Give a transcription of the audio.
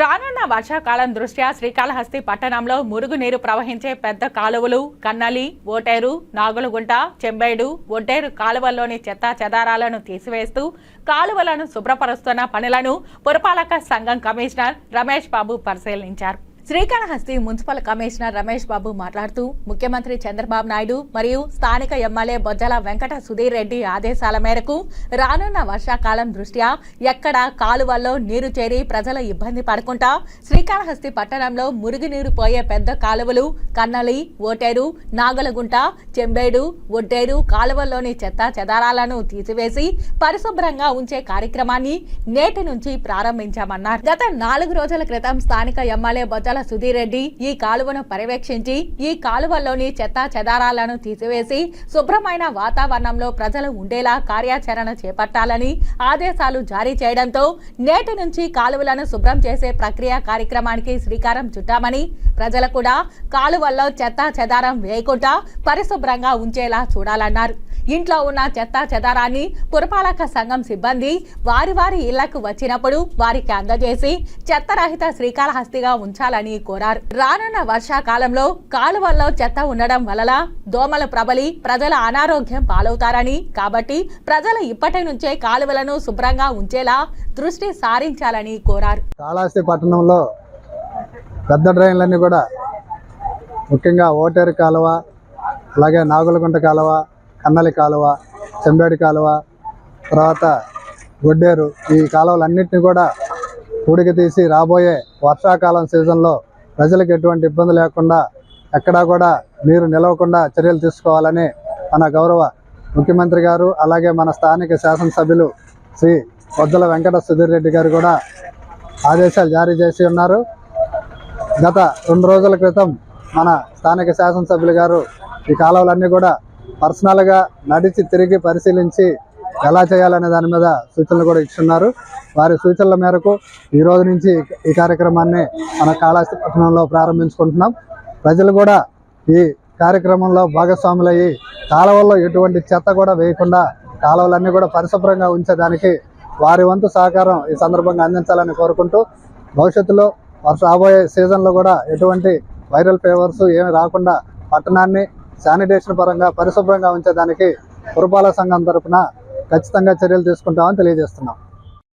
రానున్న వర్షాకాలం దృష్ట్యా శ్రీకాళహస్తి పట్టణంలో మురుగునీరు ప్రవహించే పెద్ద కాలువలు కన్నలి ఓటేరు నాగులగుంట చెంబేడు ఒడ్డేరు కాలువల్లోని చెత్త చెదారాలను తీసివేస్తూ కాలువలను శుభ్రపరుస్తున్న పనులను పురపాలక సంఘం కమిషనర్ రమేష్ బాబు పరిశీలించారు. శ్రీకాళహస్తి మున్సిపల్ కమిషనర్ రమేష్ బాబు మాట్లాడుతూ ముఖ్యమంత్రి చంద్రబాబు నాయుడు మరియు స్థానిక ఎమ్మెల్యే బొజ్జల వెంకట సుధీర్ రెడ్డి ఆదేశాల మేరకు రానున్న వర్షాకాలం దృష్ట్యా ఎక్కడ కాలువల్లో నీరు చేరి ప్రజల ఇబ్బంది పడకుండా శ్రీకాళహస్తి పట్టణంలో మురుగునీరు పోయే పెద్ద కాలువలు కన్నలి ఓటేరు నాగలగుంట చెంబేడు ఒడ్డేరు కాలువల్లోని చెత్త చెదారాలను తీసివేసి పరిశుభ్రంగా ఉంచే కార్యక్రమాన్ని నేటి నుంచి ప్రారంభించామన్నారు. గత నాలుగు రోజుల క్రితం స్థానిక ఎమ్మెల్యే బొజ్జల సుధీర్ రెడ్డి ఈ కాలువను పర్యవేక్షించి ఈ కాలువల్లోని చెత్త చెదారాలను తీసివేసి శుభ్రమైన వాతావరణంలో ప్రజలు ఉండేలా కార్యాచరణ చేపట్టాలని ఆదేశాలు జారీ చేయడంతో నేటి నుంచి కాలువలను శుభ్రం చేసే ప్రక్రియ కార్యక్రమానికి శ్రీకారం చుట్టామని ప్రజలు కూడా కాలువల్లో చెత్త చెదారం వేయకుండా పరిశుభ్రంగా ఉంచేలా చూడాలన్నారు. ఇంట్లో ఉన్న చెత్త చెదారాన్ని పురపాలక సంఘం సిబ్బంది వారి వారి ఇళ్ళకు వచ్చినప్పుడు వారికి అందజేసి చెత్తరహిత శ్రీకాళహస్తిగా ఉంచాలని కోరారు. రానున్న వర్షాకాలంలో కాలువల్లో చెత్త ఉండడం వలన దోమలు ప్రబలి ప్రజల అనారోగ్యం పాలవుతారని కాబట్టి ప్రజలు ఇప్పటి నుంచే కాలువలను శుభ్రంగా ఉంచేలా దృష్టి సారించాలని కోరారు. కాళాస్తి పట్టణంలో పెద్ద డ్రైన్లన్నీ కూడా ముఖ్యంగా ఓటేరు కాలువ అలాగే నాగులగుంట కాలువ కన్నలి కాలువ చెంబేడి కాలువ తర్వాత గొడ్డేరు ఈ కాలువలన్నింటినీ కూడా పూడికి తీసి రాబోయే వర్షాకాలం సీజన్లో ప్రజలకు ఎటువంటి ఇబ్బంది లేకుండా ఎక్కడా కూడా నీరు నిలవకుండా చర్యలు తీసుకోవాలని మన గౌరవ ముఖ్యమంత్రి గారు అలాగే మన స్థానిక శాసనసభ్యులు శ్రీ వద్దల వెంకట సుధీర్ రెడ్డి గారు కూడా ఆదేశాలు జారీ చేసి ఉన్నారు. గత రెండు రోజుల క్రితం మన స్థానిక శాసనసభ్యులు గారు ఈ కాలువలన్నీ కూడా పర్సనల్గా నడిచి తిరిగి పరిశీలించి ఎలా చేయాలనే దాని మీద సూచనలు కూడా ఇచ్చున్నారు వారి సూచనల మేరకు ఈ రోజు నుంచి ఈ కార్యక్రమాన్ని మన కాళహస్తి పట్టణంలో ప్రారంభించుకుంటున్నాం. ప్రజలు కూడా ఈ కార్యక్రమంలో భాగస్వాములయ్యి కాలువల్లో ఎటువంటి చెత్త కూడా వేయకుండా కాలువలన్నీ కూడా పరిశుభ్రంగా ఉంచేదానికి వారి వంతు సహకారం ఈ సందర్భంగా అందించాలని కోరుకుంటూ భవిష్యత్తులో రాబోయే సీజన్లో కూడా ఎటువంటి వైరల్ ఫీవర్స్ ఏమి రాకుండా పట్టణాన్ని శానిటేషన్ పరంగా పరిశుభ్రంగా ఉంచేదానికి పురపాలక సంఘం తరఫున ఖచ్చితంగా చర్యలు తీసుకుంటామని తెలియజేస్తున్నాం.